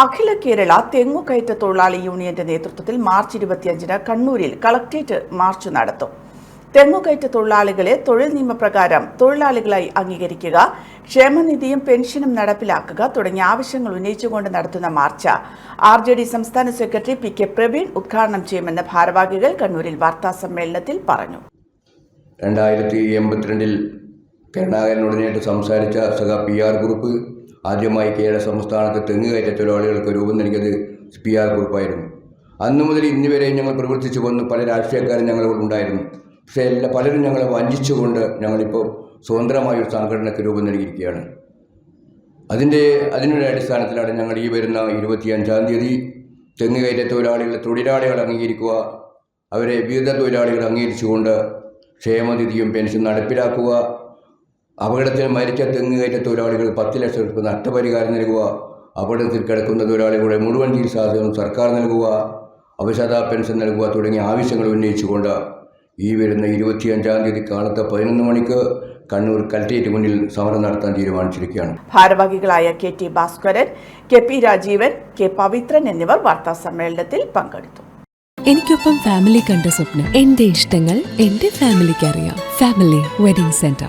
അഖില കേരള തെങ്ങുകയറ്റ തൊഴിലാളി യൂണിയന്റെ നേതൃത്വത്തിൽ മാർച്ച് ഇരുപത്തിയഞ്ചിന് കണ്ണൂരിൽ കളക്ട്രേറ്റ് മാർച്ച് നടത്തും. തെങ്ങുകയറ്റ തൊഴിലാളികളെ തൊഴിൽ നിയമപ്രകാരം തൊഴിലാളികളായി അംഗീകരിക്കുക ക്ഷേമനിധിയും പെൻഷനും നടപ്പിലാക്കുക തുടങ്ങിയ ആവശ്യങ്ങൾ ഉന്നയിച്ചുകൊണ്ട് നടത്തുന്ന മാർച്ച് ആർ ജെ ഡി സംസ്ഥാന സെക്രട്ടറി പി കെ പ്രവീൺ ഉദ്ഘാടനം ചെയ്യുമെന്ന് ഭാരവാഹികൾ കണ്ണൂരിൽ വാർത്താ സമ്മേളനത്തിൽ പറഞ്ഞു. രണ്ടായിരത്തി എൺപത്തിരണ്ടിൽ കരുണാകരനോടിനായിട്ട് സംസാരിച്ച സഖ പി ആർ ഗ്രൂപ്പ് ആദ്യമായി കേരള സംസ്ഥാനത്ത് തെങ്ങുകയറ്റ തൊഴിലാളികൾക്ക് രൂപം നൽകിയത് പി ആർ ഗ്രൂപ്പായിരുന്നു അന്നു മുതൽ ഇന്ന് വരെ ഞങ്ങൾ പ്രവർത്തിച്ചു വന്ന് പല രാഷ്ട്രീയക്കാരും ഞങ്ങളോട് ഉണ്ടായിരുന്നു. പക്ഷേ എല്ലാ പലരും ഞങ്ങളെ വഞ്ചിച്ചുകൊണ്ട് ഞങ്ങളിപ്പോൾ സ്വതന്ത്രമായ ഒരു സംഘടനയ്ക്ക് രൂപം നൽകിയിരിക്കുകയാണ്. അതിന്റെ അതിനുള്ള അടിസ്ഥാനത്തിലാണ് ഞങ്ങൾ ഈ വരുന്ന ഇരുപത്തിയഞ്ചാം തീയതി തെങ്ങുകയറ്റ തൊഴിലാളികളെ തൊഴിലാളികൾ അംഗീകരിക്കുക അവരെ വിവിധ തൊഴിലാളികൾ അംഗീകരിച്ചുകൊണ്ട് ക്ഷേമനിധിയും പെൻഷൻ നടപ്പിലാക്കുക അപകടത്തിൽ മരിച്ച തെങ്ങുകയറ്റ തൊഴിലാളികൾ പത്ത് ലക്ഷം രൂപ നഷ്ടപരിഹാരം നൽകുക. അപകടത്തിൽ കിടക്കുന്ന തൊഴിലാളികളുടെ മുഴുവൻ ചികിത്സാസനം സർക്കാർ നൽകുക. അവശത പെൻഷൻ നൽകുക തുടങ്ങിയ ആവശ്യങ്ങൾ ഉന്നയിച്ചുകൊണ്ട് ഈ വരുന്ന ഇരുപത്തിയഞ്ചാം തീയതി കാലത്ത് പതിനൊന്ന് മണിക്ക് കണ്ണൂർ കൽറ്റേറ്റ് മുന്നിൽ സമരം നടത്താൻ തീരുമാനിച്ചിരിക്കുകയാണ്. ഭാരവാഹികളായ K T Bhaskaran K P Rajeevan K Pavithran എന്നിവർ വാർത്താ സമ്മേളനത്തിൽ പങ്കെടുത്തു. എനിക്കൊപ്പം ഫാമിലി കണ്ട സ്വപ്നം എന്റെ ഇഷ്ടങ്ങൾ എന്റെ ഫാമിലിക്ക് അറിയാം. Family wedding centre